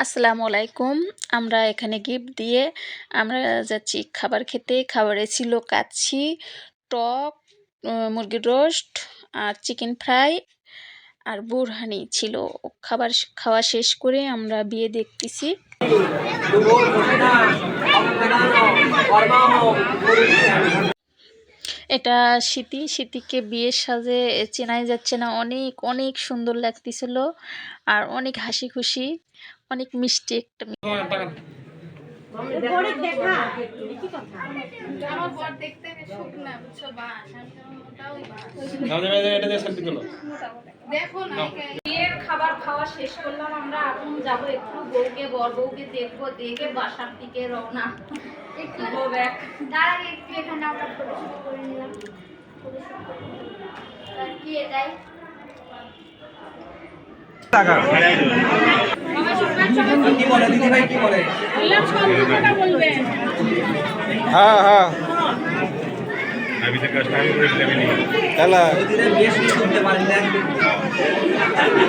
আসসালামু আলাইকুম। আমরা এখানে গিফট দিয়ে আমরা যাচ্ছি খাবার খেতে। খাবারে ছিল কাচ্ছি, টক মুরগির রোস্ট আর চিকেন ফ্রাই আর বুরহানি ছিল। খাবার খাওয়া শেষ করে আমরা বিয়ে দেখতেছি। এটা স্মৃতি স্মৃতিকে বিয়ের সাজে চেনাই যাচ্ছে না। অনেক অনেক সুন্দর লাগতেছিল আর অনেক হাসি খুশি অনেক মিষ্টি একটা মেয়ে। এটা দিয়ে সেলফি তোলো বিয়ের খাবার খাওয়া শেষ করলাম আমরা এখন যাব একটু বউকে বর বউকে দেখব দেখে বাসার দিকে রওনা। একটু ব্যাগ তার আগে একটু এখানে আমরা ফটোশুট করে নিলাম। কি হ্যাঁ হ্যাঁ। अभी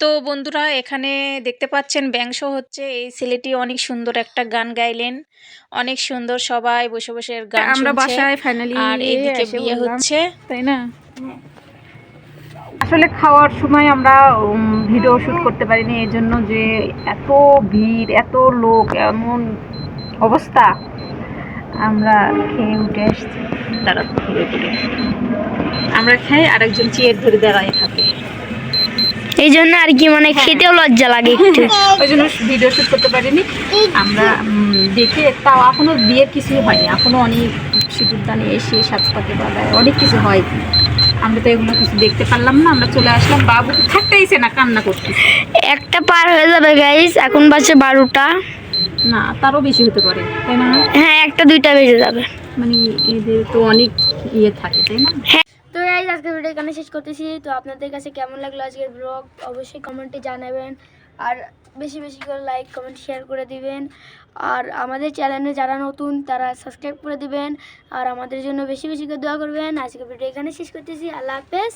তো বন্ধুরা এখানে দেখতে পাচ্ছেন ব্যাংশ হচ্ছে। এই ছেলেটি অনেক সুন্দর একটা গান গাইলেন। অনেক সুন্দর সবাই বসে বসে গান আমরা বাসায় ফাইনালি আর এইদিকে বিয়ে হচ্ছে। তাই না? আসলে খাওয়ার সময় আমরা ভিডিও শুট করতে পারিনি। এই জন্য যে এত ভিড় এত লোক এমন অবস্থা। আমরা খেয়ে উঠে এসছি তারা ধীরে ধীরে। আমরা খাই আরেকজন চেয়ার ধরে দাঁড়ায় থাকে। এই জন্য আর কি মানে খেতেও লজ্জা লাগে একটু। ওই জন্য ভিডিও শুট করতে পারিনি। আমরা দেখে তাও এখনও বিয়ের কিছুই হয়নি। এখনও অনেক সিঁদুরদানি এসে সাজপাকে বাঁধায়। অনেক কিছু হয়। আমরা তো এগুলো কিছু দেখতে পারলাম না। আমরা চলে আসলাম। বাবু থাকতেইছে না কান্না করতে একটা পার হয়ে যাবে গাইস এখন বাজে বারোটা। না তারও বেশি হতে পারে তাই না হ্যাঁ একটা দুইটা বেজে যাবে। মানে এদের তো অনেক ইয়ে থাকে তাই না? তো গাইস আজকের ভিডিও এখানে শেষ করতেছি। তো আপনাদের কাছে কেমন লাগল আজকের ব্লগ অবশ্যই কমেন্টে জানাবেন। আর বেশি বেশি করে লাইক কমেন্ট শেয়ার করে দিবেন। আর আমাদের চ্যানেলে যারা নতুন তারা সাবস্ক্রাইব করে দিবেন। আর আমাদের জন্য বেশি বেশি করে দোয়া করবেন। আজকের ভিডিও এখানে শেষ করতেছি। আল্লাহ হাফেজ।